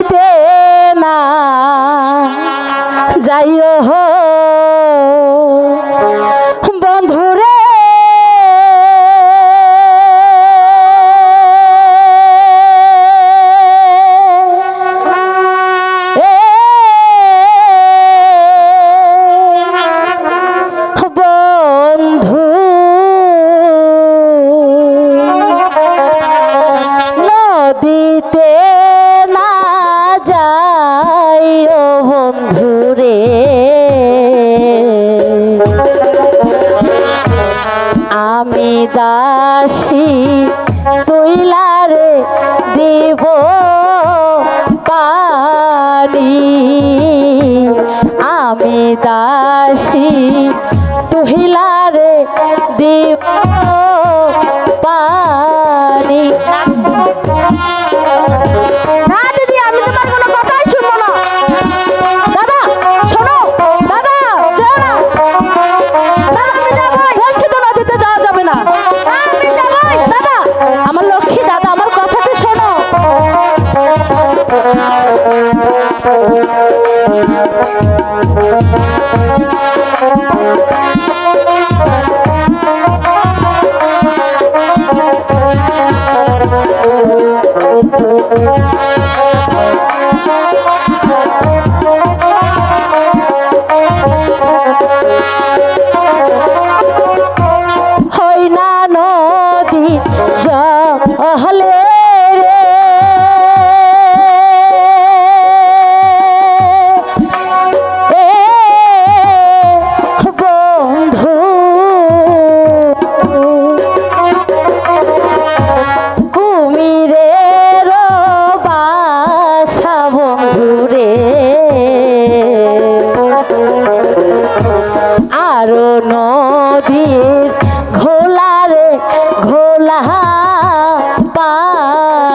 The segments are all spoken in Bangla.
দে যাইও হো প্রিয় বন্ধুরে আমি দাসি তুইলারে দিব পারি আমি দাসি তুহিলারে দিব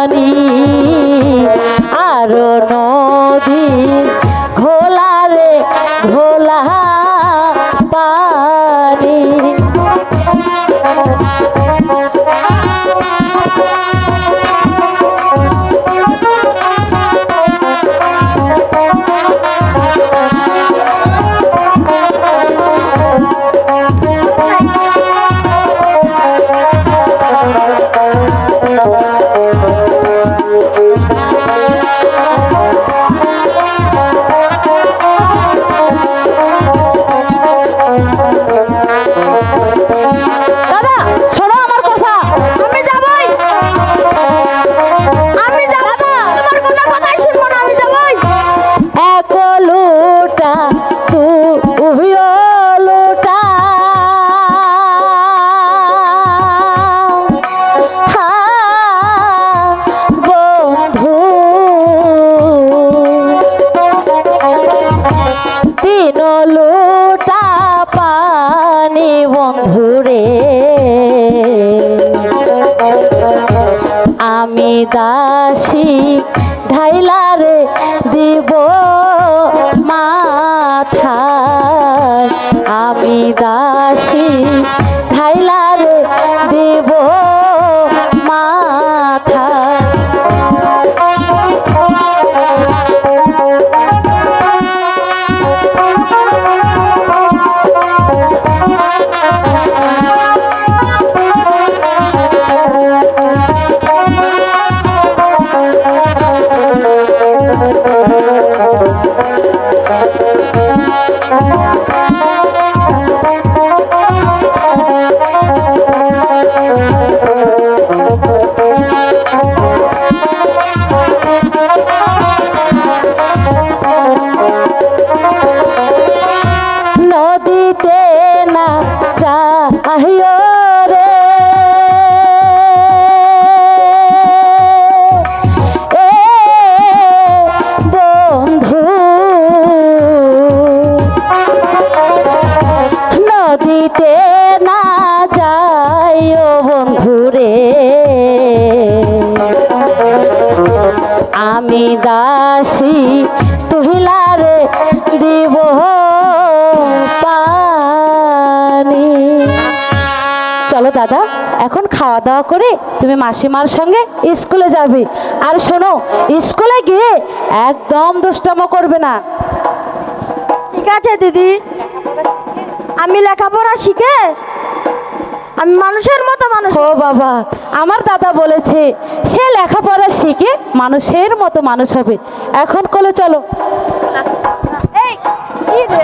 পানি আর নদী you. আমি দাসী ঢাইলারে দেবো দাসী তুহিলারে দিব পানি। চলো দাদা, এখন খাওয়া দাওয়া করে তুমি মাসিমার সঙ্গে স্কুলে যাবে। আর শোনো, স্কুলে গিয়ে একদম দুষ্টামো করবে না। ঠিক আছে দিদি। আমি লেখাপড়া শিখে আমি মানুষের মতো মানুষ। ও বাবা আমার দাদা বলেছে সে লেখাপড়া শিখে মানুষের মতো মানুষ হবে। এখন কলে চলো। এই কি রে?